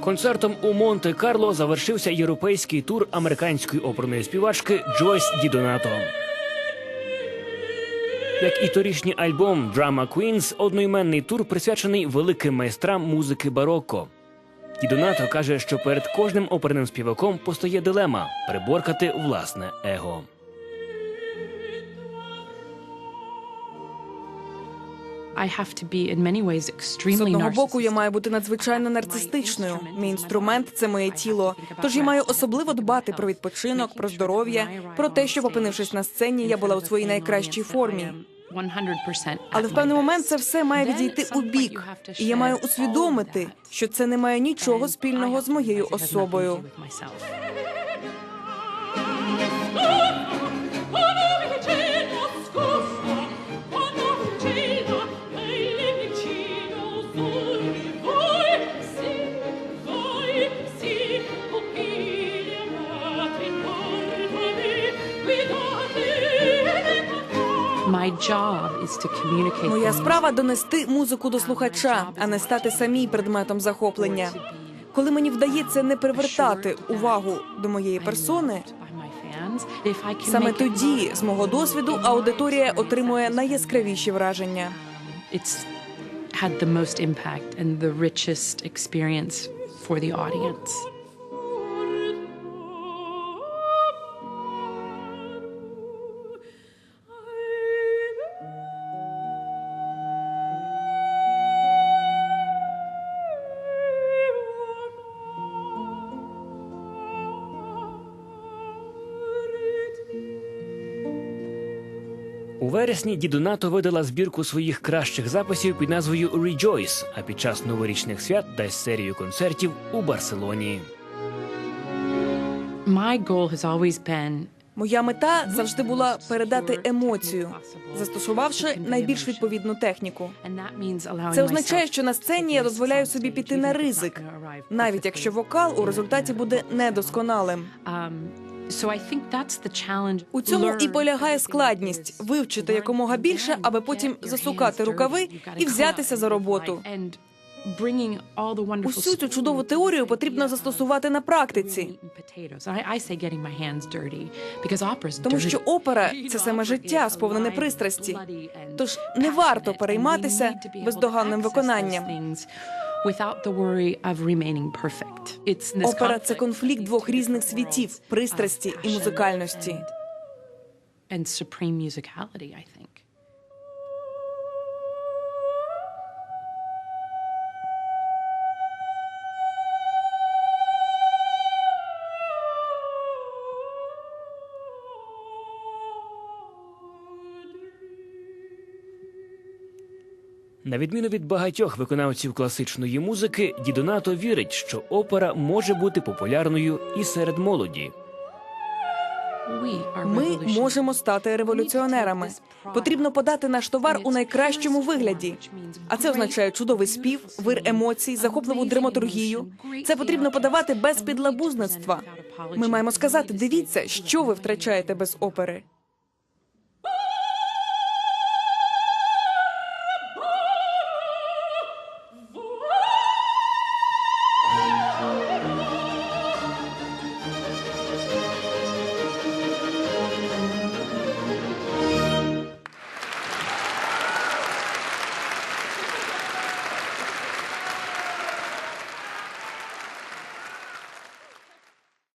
Концертом у Монте-Карло завершився європейський тур американської оперної співачки Джойс Дідонато. Як і торішній альбом Drama Queens, одноіменний тур присвячений великим майстрам музики барокко. Дідонато каже, що перед кожним оперним співаком постає дилема переборкати власне его. З одного боку, я маю бути надзвичайно нарцистичною. Мій інструмент це моє тіло. Тож я маю особливо дбати про відпочинок, про здоров'я, про те, щоб опинившись на сцені, я була у своїй найкращій формі. 100% Але в певний момент це все має відійти у бік, і я маю усвідомити, що це не має нічого спільного з моєю особою. Моя справа донести музику до слухача, а не стати самій предметом захоплення. Коли мені вдається не привертати увагу до моєї персони, саме тоді, з мого досвіду, аудиторія отримує найяскравіші враження. it's had the most impact and the richest experience for the audience. У вересні Дідонато видала збірку своїх кращих записів під назвою Rejoice, а під час новорічних свят дасть серію концертів у Барселоні. My goal has always been Моя мета завжди була передати емоцію, застосувавши найбільш відповідну техніку. Це означає, що на сцені я дозволяю собі піти на ризик, навіть якщо вокал у результаті буде недосконалим. У цьому і полягає складність вивчити якомога більше, аби потім засукати рукави і взятися за роботу. Усю цю чудову теорію потрібно застосувати на практиці, тому що опера це саме життя, сповнене пристрасті. Тож не варто перейматися бездоганним виконанням. Without the worry of remaining perfect. It's this Опера це conflict конфлікт двох різних світів пристрасті і музикальності. and supreme musicality, I think. На відміну від багатьох виконавців класичної музики, Дідонато вірить, що опера може бути популярною і серед молоді. Ми можемо стати революціонерами. Потрібно подати наш товар у найкращому вигляді. А це означає чудовий спів, вир емоцій, захопливу драматургію. Це потрібно подавати без підлабузництва. Ми маємо сказати: дивіться, що ви втрачаєте без опери.